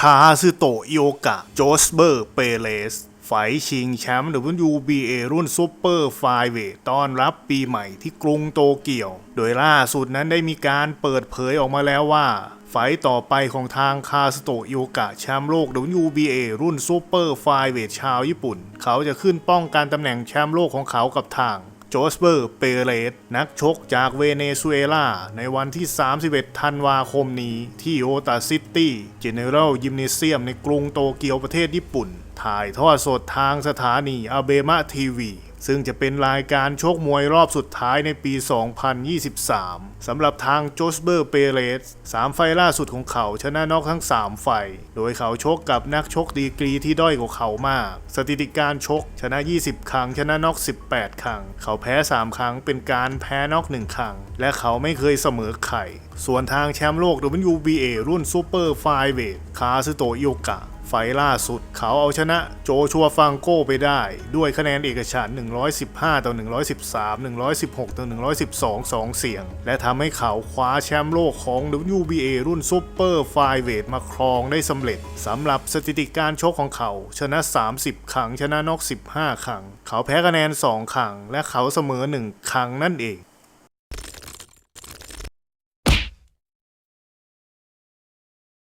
คาซึโตะโยกะโจสเบอร์เปเรสไฟชิงแชมป์ WBA รุ่นซูเปอร์ไฟเวทต้อนรับปีใหม่ที่กรุงโตเกียว โดยล่าสุดนั้นได้มีการเปิดเผยออกมาแล้วว่า ไฟต่อไปของทางคาสโตโยกะแชมป์โลก WBA รุ่นซูเปอร์ไฟเวทชาวญี่ปุ่น เขาจะขึ้นป้องกันตำแหน่งแชมป์โลกของเขากับทาง โจสเบอร์ เปเรสนักชกจากเวเนซุเอลา ในวันที่ 31 ธันวาคมนี้ ที่โอตาซิตี้ เจเนอเรลยิมเนเซียมในกรุงโตเกียวประเทศญี่ปุ่น ถ่ายทอดสดทางสถานีอาเบมะทีวี ซึ่งจะเป็นรายการชกมวยรอบสุดท้ายในปี 2023 สำหรับทางโจสเบอร์เปเรส3ไฟล่าสุดของเขาชนะน็อกทั้ง 3 ไฟ โดยเขาชกกับนักชกดีกรีที่ด้อยกว่าเขามาก สถิติการชกชนะ 20 ครั้ง ชนะน็อก 18 ครั้ง เขาแพ้ 3 ครั้งเป็นการแพ้น็อก 1 ครั้ง และเขาไม่เคยเสมอใครส่วนทางแชมป์โลก WBA รุ่นซูเปอร์ไฟเวทคาซึโตะโยกะ ไฟล่าสุดเขาเอาชนะโจชัวฟังโก้ไปได้ ด้วยคะแนนเอกฉัน115 ต่อ 113 116 ต่อ 112 2 เสียง และทำให้เขาคว้าแชมป์โลกของ WBA รุ่นซูเปอร์ไฟเวทมาครองได้สำเร็จสำหรับสถิติการชกของเขา ชนะ 30 ครั้ง ชนะนอก 15 ครั้ง เขาแพ้คะแนน 2 ครั้ง และเขาเสมอ 1 ครั้งนั่นเอง